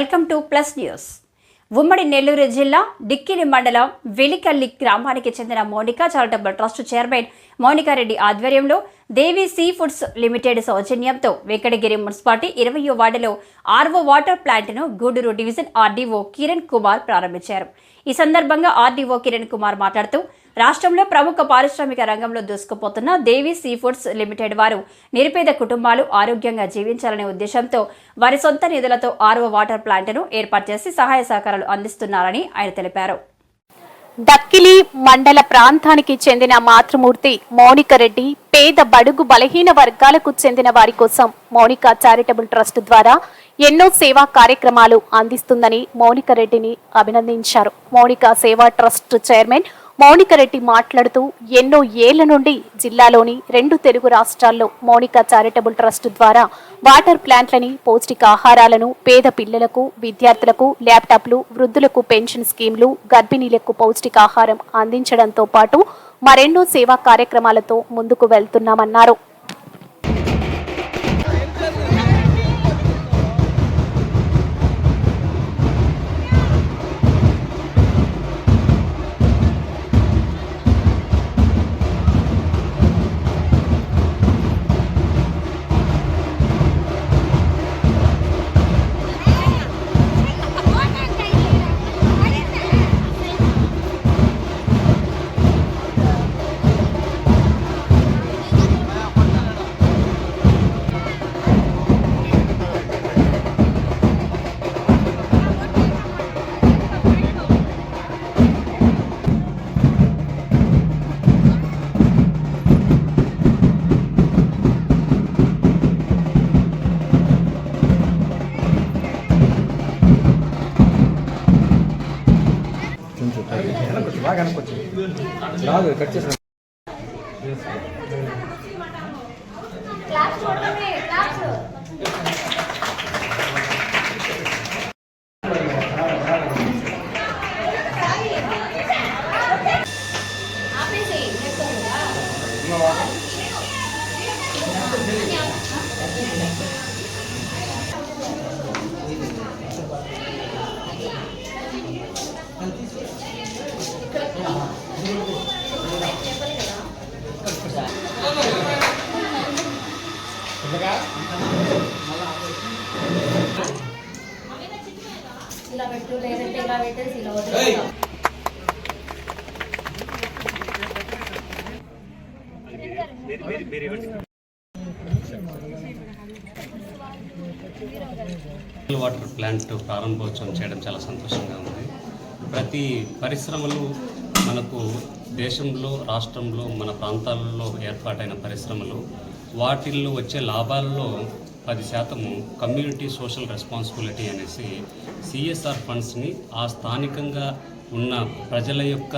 Welcome to plus news. ఉమ్మడి నెల్లూరు జిల్లా డిక్కిలి మండలం వెలికల్లి గ్రామానికి చెందిన Monika charitable trust chairman Mounika Reddy ఆధ్వర్యంలో దేవి సీ ఫుడ్స్ లిమిటెడ్ సౌజన్యంతో వెంకటగిరి మున్సిపాలిటీ ఇరవయో వార్డులో ఆర్వో వాటర్ ప్లాంట్ను గూడూరు డివిజన్ ఆర్డీఓ కిరణ్ కుమార్ ప్రారంభించారు. ఈ సందర్భంగా ఆర్డీఓ కిరణ్ కుమార్ మాట్లాడుతూ రాష్ట్రంలో ప్రముఖ పారిశ్రామిక రంగంలో దూసుకుపోతున్న దేవి సీ ఫుడ్స్ లిమిటెడ్ వారు నిరుపేద కుటుంబాలు ఆరోగ్యంగా జీవించాలనే ఉద్దేశంతో వారి సొంత నిధులతో ఆర్ఓ వాటర్ ప్లాంట్ను ఏర్పాటు చేసి సహాయ సహకారాలు అందిస్తున్నారని ఆయన తెలిపారు. దక్కిలి మండల ప్రాంతానికి చెందిన మాతృమూర్తి మౌనిక రెడ్డి పేద బడుగు బలహీన వర్గాలకు చెందిన వారి కోసం మౌనిక చారిటబుల్ ట్రస్ట్ ద్వారా ఎన్నో సేవా కార్యక్రమాలు అందిస్తుందని మౌనిక రెడ్డిని అభినందించారు. మౌనిక సేవా ట్రస్ట్ చైర్మన్ మౌనిక రెడ్డి మాట్లాడుతూ ఎన్నో ఏళ్ళ నుండి జిల్లాలోని రెండు తెలుగు రాష్ట్రాల్లో మౌనిక చారిటబుల్ ట్రస్ట్ ద్వారా వాటర్ ప్లాంట్లని పౌష్టికాహారాలను పేద పిల్లలకు విద్యార్థులకు ల్యాప్టాప్లు వృద్ధులకు పెన్షన్ స్కీమ్లు గర్భిణీలకు పౌష్టికాహారం అందించడంతో పాటు మరెన్నో సేవా కార్యక్రమాలతో ముందుకు వెళ్తున్నామన్నారు. వెనకొచ్చు బాగా వెనకొచ్చు రాదు కట్ చేసిన ఇలా పెట్టు లేదంటే ఇలా పెట్టేసి ఇలా వదిలేస్తాం మినరల్ వాటర్ ప్లాంట్ ప్రారంభోత్సవం చేయడం చాలా సంతోషంగా ఉంది. ప్రతి పరిశ్రమలు మనకు దేశంలో రాష్ట్రంలో మన ప్రాంతాలలో ఏర్పాటైన పరిశ్రమలు వాటిల్లో వచ్చే లాభాలలో పది శాతము కమ్యూనిటీ సోషల్ రెస్పాన్సిబిలిటీ అనేసి సిఎస్ఆర్ ఫండ్స్ని ఆ స్థానికంగా ఉన్న ప్రజల యొక్క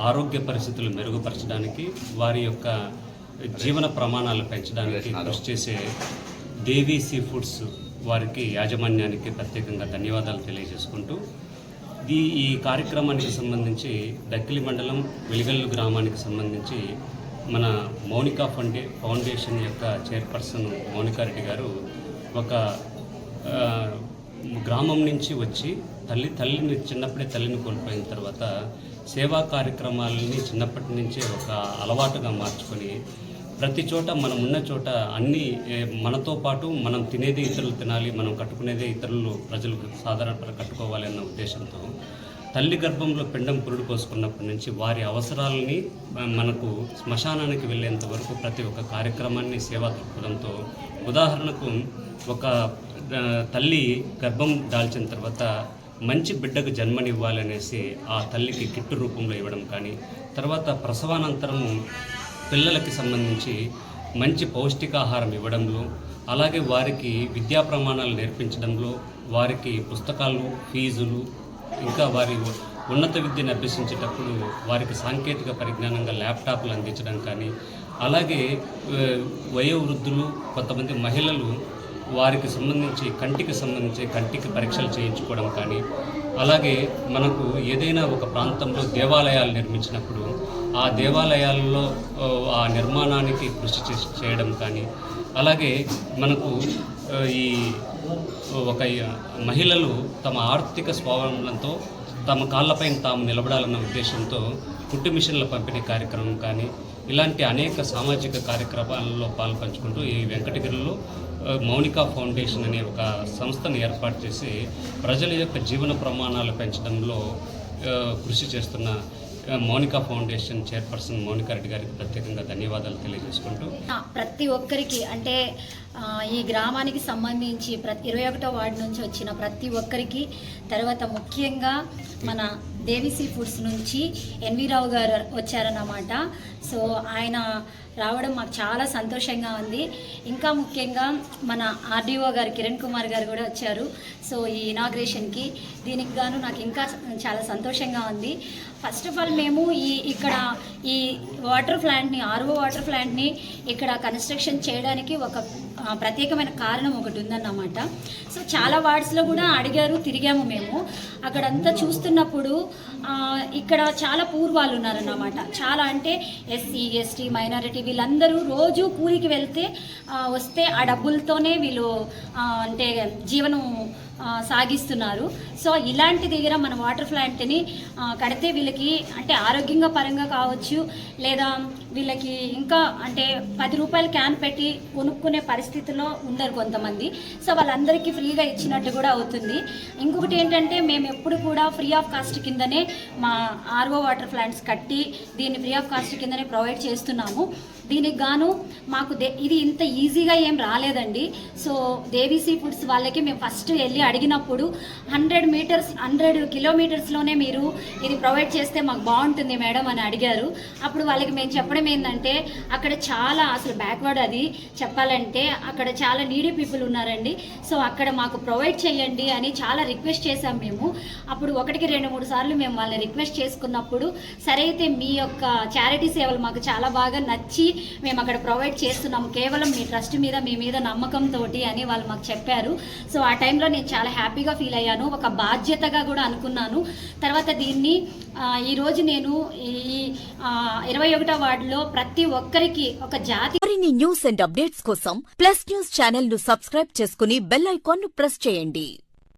ఆరోగ్య పరిస్థితులు మెరుగుపరచడానికి వారి యొక్క జీవన ప్రమాణాలు పెంచడానికి కృషి చేసే దేవీ సీ ఫుడ్స్ వారికి యాజమాన్యానికి ప్రత్యేకంగా ధన్యవాదాలు తెలియజేసుకుంటూ ఈ ఈ కార్యక్రమానికి సంబంధించి దక్కిలి మండలం వెలిగల్లు గ్రామానికి సంబంధించి మన మౌనికా ఫండే ఫౌండేషన్ యొక్క చైర్పర్సన్ మౌనికారెడ్డి గారు ఒక గ్రామం నుంచి వచ్చి తల్లి తల్లిని చిన్నప్పుడే తల్లిని కోల్పోయిన తర్వాత సేవా కార్యక్రమాలని చిన్నప్పటి నుంచే ఒక అలవాటుగా మార్చుకొని ప్రతి చోట మనం ఉన్న చోట అన్నీ మనతో పాటు మనం తినేది ఇతరులు తినాలి మనం కట్టుకునేదే ఇతరులు ప్రజలకు సాధారణ కట్టుకోవాలి అన్న ఉద్దేశంతో తల్లి గర్భంలో పిండం పురుడు పోసుకున్నప్పటి నుంచి వారి అవసరాలని మనకు శ్మశానానికి వెళ్ళేంత వరకు ప్రతి ఒక్క కార్యక్రమాన్ని సేవా దృక్పథంతో ఉదాహరణకు ఒక తల్లి గర్భం దాల్చిన తర్వాత మంచి బిడ్డకు జన్మనివ్వాలనేసి ఆ తల్లికి కిట్టు రూపంలో ఇవ్వడం కానీ తర్వాత ప్రసవానంతరము పిల్లలకి సంబంధించి మంచి పౌష్టికాహారం ఇవ్వడంలో అలాగే వారికి విద్యా ప్రమాణాలు నేర్పించడంలో వారికి పుస్తకాలు ఫీజులు ఇంకా వారి ఉన్నత విద్యను అభ్యసించేటప్పుడు వారికి సాంకేతిక పరిజ్ఞానంగా ల్యాప్టాప్లు అందించడం కానీ అలాగే వయోవృద్ధులు కొంతమంది మహిళలు వారికి సంబంధించి కంటికి సంబంధించి కంటికి పరీక్షలు చేయించుకోవడం కానీ అలాగే మనకు ఏదైనా ఒక ప్రాంతంలో దేవాలయాలు నిర్మించినప్పుడు ఆ దేవాలయాల్లో ఆ, నిర్మాణానికి కృషి చేయడం కానీ అలాగే మనకు ఈ ఒక మహిళలు తమ ఆర్థిక స్వావలంబనంతో తమ కాళ్ళపైన తాము నిలబడాలన్న ఉద్దేశంతో కుట్టు మిషన్ల పంపిణీ కార్యక్రమం కానీ ఇలాంటి అనేక సామాజిక కార్యక్రమాలలో పాల్పంచుకుంటూ ఈ వెంకటగిరిలో మౌనిక ఫౌండేషన్ అనే ఒక సంస్థను ఏర్పాటు చేసి ప్రజల యొక్క జీవన ప్రమాణాలు పెంచడంలో కృషి చేస్తున్న మౌనిక ఫౌండేషన్ చైర్పర్సన్ మౌనికా రెడ్డి గారికి ప్రత్యేకంగా ధన్యవాదాలు తెలియజేసుకుంటూ ప్రతి ఒక్కరికి అంటే ఈ గ్రామానికి సంబంధించి ప్రతి ఇరవై ఒకటో వార్డు నుంచి వచ్చిన ప్రతి ఒక్కరికి తర్వాత ముఖ్యంగా మన దేవిసీ ఫుడ్స్ నుంచి ఎన్వి రావు గారు వచ్చారన్నమాట. సో ఆయన రావడం మాకు చాలా సంతోషంగా ఉంది. ఇంకా ముఖ్యంగా మన ఆర్డీఓ గారు కిరణ్ కుమార్ గారు కూడా వచ్చారు. సో ఈ ఇనాగ్రేషన్కి దీనికి గాను నాకు ఇంకా చాలా సంతోషంగా ఉంది. ఫస్ట్ ఆఫ్ ఆల్ మేము ఈ ఇక్కడ ఈ వాటర్ ప్లాంట్ని ఆర్ఓ వాటర్ ప్లాంట్ని ఇక్కడ కన్స్ట్రక్షన్ చేయడానికి ఒక ప్రత్యేకమైన కారణం ఒకటి ఉందన్నమాట. సో చాలా వార్డ్స్లో కూడా అడిగారు తిరిగాము మేము. అక్కడంతా చూస్తున్నప్పుడు ఇక్కడ చాలా పూర్వాలు ఉన్నారన్నమాట. చాలా అంటే ఎస్సీ ఎస్టీ మైనారిటీ వీళ్ళందరూ రోజు కూలికి వెళ్తే వస్తే ఆ డబ్బులతోనే వీళ్ళు అంటే జీవనం సాగిస్తున్నారు. సో ఇలాంటి దగ్గర మన వాటర్ ప్లాంట్ని కడితే వీళ్ళకి అంటే ఆరోగ్యంగా పరంగా కావచ్చు లేదా వీళ్ళకి ఇంకా అంటే పది రూపాయలు క్యాన్ పెట్టి కొనుక్కునే పరిస్థితిలో ఉండరు కొంతమంది. సో వాళ్ళందరికీ ఫ్రీగా ఇచ్చినట్టు కూడా అవుతుంది. ఇంకొకటి ఏంటంటే మేము ఎప్పుడు కూడా ఫ్రీ ఆఫ్ కాస్ట్ కిందనే మా ఆర్ఓ వాటర్ ప్లాంట్స్ కట్టి దీన్ని ఫ్రీ ఆఫ్ కాస్ట్ కిందనే ప్రొవైడ్ చేస్తున్నాము. దీనికి గాను మాకు దే ఇది ఇంత ఈజీగా ఏం రాలేదండి. సో దేవీసీ ఫుడ్స్ వాళ్ళకి మేము ఫస్ట్ వెళ్ళి అడిగినప్పుడు హండ్రెడ్ మీటర్స్ హండ్రెడ్ కిలోమీటర్స్లోనే మీరు ఇది ప్రొవైడ్ చేస్తే మాకు బాగుంటుంది మేడం అని అడిగారు. అప్పుడు వాళ్ళకి మేము చెప్పడం ఏంటంటే అక్కడ చాలా అసలు బ్యాక్వర్డ్ అది. చెప్పాలంటే అక్కడ చాలా నీడీ పీపుల్ ఉన్నారండి. సో అక్కడ మాకు ప్రొవైడ్ చేయండి అని చాలా రిక్వెస్ట్ చేశాం మేము. అప్పుడు ఒకటికి రెండు మూడు సార్లు మేము వాళ్ళని రిక్వెస్ట్ చేసుకున్నప్పుడు సరైతే మీ యొక్క చారిటీ సేవలు మాకు చాలా బాగా నచ్చి మేము అక్కడ ప్రొవైడ్ చేస్తున్నాము కేవలం మీ ట్రస్ట్ మీద మీ మీద నమ్మకంతో అని వాళ్ళు మాకు చెప్పారు. సో ఆ టైంలో నేను చాలా హ్యాపీగా ఫీల్ అయ్యాను. ఒక బాధ్యతగా కూడా అనుకున్నాను. తర్వాత దీన్ని ఈరోజు నేను ఈ ఇరవై ఒకటో వార్డులో ప్రతి ఒక్కరికి ఒక జాతి మరిన్ని న్యూస్ అండ్ అప్డేట్స్ కోసం ప్లస్ న్యూస్ ఛానల్ను సబ్స్క్రైబ్ చేసుకుని బెల్ ఐకాన్ను ప్రెస్ చేయండి.